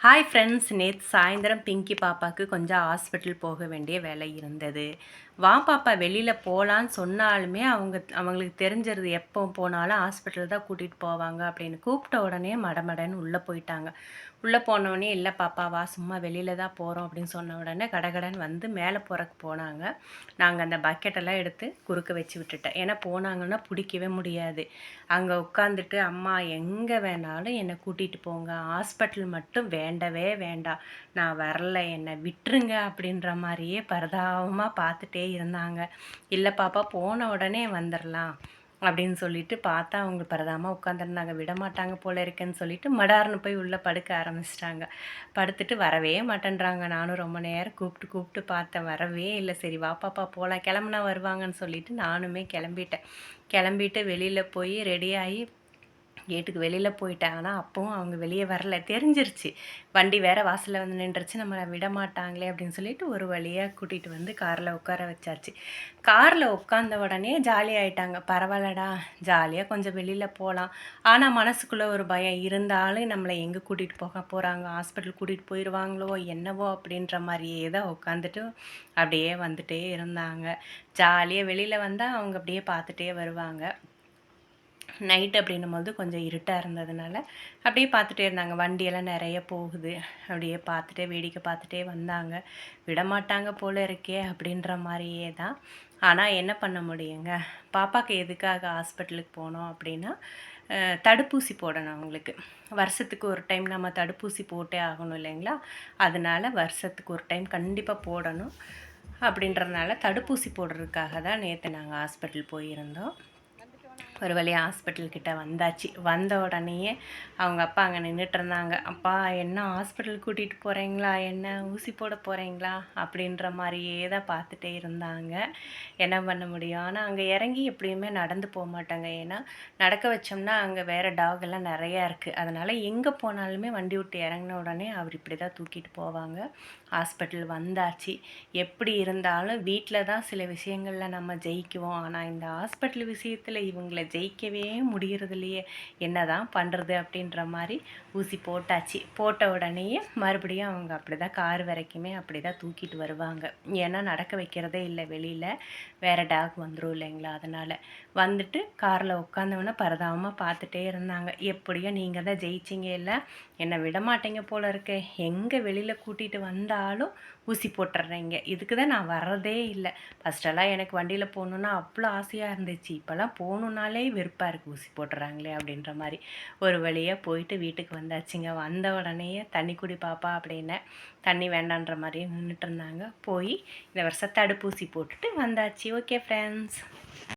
Hi friends நேற்று சாயந்தரம் பிங்கி பாப்பாவுக்கு கொஞ்சம் ஹாஸ்பிட்டல் போக வேண்டிய வேலை இருந்தது. வா பாப்பா வெளியில் போகலான்னு சொன்னாலுமே அவங்க அவங்களுக்கு தெரிஞ்சிருது எப்போ போனாலும் ஹாஸ்பிட்டல் தான் கூட்டிகிட்டு போவாங்க அப்படின்னு கூப்பிட்ட உடனே மடமடன்னு உள்ளே போயிட்டாங்க. உள்ளே போனோடனே இல்லை பாப்பா வா சும்மா வெளியில் தான் போகிறோம் அப்படின்னு சொன்ன உடனே கடகடன் வந்து மேலே போகிறக்கு போனாங்க. நாங்கள் அந்த பக்கெட்டெல்லாம் எடுத்து குறுக்க வச்சு விட்டுட்டேன் ஏன்னா போனாங்கன்னா பிடிக்கவே முடியாது. அங்கே உட்காந்துட்டு அம்மா எங்கே வேணாலும் என்னை கூட்டிகிட்டு போங்க. ஹாஸ்பிட்டல் மட்டும் வேண்டவே வேண்டாம். நான் வரல. என்னை விட்டுருங்க. அப்படின்ற மாதிரியே பரதாபமாக பார்த்துட்டே இருந்தாங்க. இல்லை பாப்பா போன உடனே வந்துடலாம் அப்படின்னு சொல்லிட்டு பார்த்தா அவங்க பரதாமல் உட்காந்துருந்தாங்க விட மாட்டாங்க போல இருக்கேன்னு சொல்லிட்டு மடார்னு போய் உள்ளே படுக்க ஆரம்பிச்சிட்டாங்க. படுத்துட்டு வரவே மாட்டேன்றாங்க. நானும் ரொம்ப நேரம் கூப்பிட்டு கூப்பிட்டு பார்த்தேன். வரவே இல்லை. சரி வா பாப்பா போகலாம் கிளம்புனா வருவாங்கன்னு சொல்லிட்டு நானுமே கிளம்பிட்டேன். கிளம்பிட்டு வெளியில் போய் ரெடியாகி கேட்டுக்கு வெளியில் போயிட்டேன் ஆனால் அப்போவும் அவங்க வெளியே வரல. தெரிஞ்சிருச்சு. வண்டி வேறு வாசலில் வந்து நின்றுச்சு. நம்மளை விட மாட்டாங்களே அப்படின்னு சொல்லிட்டு ஒரு வழியாக கூட்டிகிட்டு வந்து காரில் உட்கார வச்சாச்சு. காரில் உட்காந்த உடனே ஜாலியாகிட்டாங்க பரவாயில்லடா ஜாலியாக கொஞ்சம் வெளியில் போகலாம் ஆனால் மனசுக்குள்ளே ஒரு பயம். இருந்தாலும் நம்மளை எங்கே கூட்டிகிட்டு போக போகிறாங்க ஹாஸ்பிட்டல் கூட்டிகிட்டு போயிடுவாங்களோ என்னவோ அப்படின்ற மாதிரியே தான் உட்காந்துட்டு அப்படியே வந்துட்டே இருந்தாங்க. ஜாலியாக வெளியில் வந்தால் அவங்க அப்படியே பார்த்துட்டே வருவாங்க. நைட் அப்படின்னும் போது கொஞ்சம் இருட்டாக இருந்ததுனால அப்படியே பார்த்துட்டே இருந்தாங்க. வண்டியெல்லாம் நிறைய போகுது. அப்படியே பார்த்துட்டே வேடிக்கை பார்த்துட்டே வந்தாங்க. விடமாட்டாங்க போல இருக்கே அப்படின்ற மாதிரியே தான். ஆனால் என்ன பண்ண முடியுங்க? பாப்பாவுக்கு எதுக்காக ஹாஸ்பிட்டலுக்கு போனோம் அப்படின்னா தடுப்பூசி போடணும் அவங்களுக்கு. வருஷத்துக்கு ஒரு டைம் நம்ம தடுப்பூசி போட்டே ஆகணும் இல்லைங்களா? அதனால் வருஷத்துக்கு ஒரு டைம் கண்டிப்பாக போடணும். அப்படின்றதுனால தடுப்பூசி போடுறதுக்காக தான் நேற்று நாங்கள் ஹாஸ்பிட்டல் போயிருந்தோம். ஒரு வழியாக ஹாஸ்பிட்டல்கிட்ட வந்தாச்சு. வந்த உடனேயே அவங்க அப்பா அங்கே நின்றுட்டு இருந்தாங்க. அப்பா என்ன ஹாஸ்பிட்டல் கூட்டிகிட்டு போகிறீங்களா என்ன ஊசி போட போகிறீங்களா அப்படின்ற மாதிரியே தான் பார்த்துட்டே இருந்தாங்க. என்ன பண்ண முடியும்? ஆனால் அங்கே இறங்கி எப்படியுமே நடந்து போக மாட்டாங்க. ஏன்னா நடக்க வச்சோம்னா அங்கே வேறு டாக் எல்லாம் நிறையா இருக்குது அதனால் எங்கே போனாலுமே வண்டி விட்டு இறங்கின உடனே அவர் இப்படி தான் தூக்கிட்டு போவாங்க. ஹாஸ்பிட்டல் வந்தாச்சு. எப்படி இருந்தாலும் வீட்டில் தான் சில விஷயங்களில் நம்ம ஜெயிக்குவோம். ஆனால் இந்த ஹாஸ்பிட்டல் விஷயத்தில் இவங்களை ஜெயிக்கவே முடிகிறது இல்லையே என்ன தான் பண்ணுறது அப்படின்ற மாதிரி ஊசி போட்டாச்சு. போட்ட உடனேயே மறுபடியும் அவங்க அப்படி தான் கார் வரைக்குமே அப்படி தான் தூக்கிட்டு வருவாங்க. ஏன்னா நடக்க வைக்கிறதே இல்லை வெளியில். வேறு டாக் வந்துடும் இல்லைங்களா? அதனால் வந்துட்டு காரில் உட்காந்தவொன்னே பரதாமல் பார்த்துட்டே இருந்தாங்க. எப்படியோ நீங்கள் தான் ஜெயிச்சிங்க இல்லை என்னை விட மாட்டேங்க போல இருக்க. எங்கே வெளியில் கூட்டிகிட்டு வந்தாலும் ஊசி போட்டுடுறீங்க இதுக்கு தான் நான் வர்றதே இல்லை. ஃபஸ்ட்டெல்லாம் எனக்கு வண்டியில் போகணுன்னா அவ்வளோ ஆசையாக இருந்துச்சு. இப்போல்லாம் போகணுன்னாலே வெறுப்பாக இருக்குது ஊசி போட்டுறாங்களே அப்படின்ற மாதிரி ஒரு வழியாக போயிட்டு வீட்டுக்கு வந்தாச்சுங்க. வந்த உடனேயே தண்ணி குடி பாப்பா அப்படின்னு தண்ணி வேண்டான்ற மாதிரியே நின்றுட்டு இருந்தாங்க. போய் இந்த வருஷம் தடுப்பூசி போட்டுட்டு வந்தாச்சு. Okay friends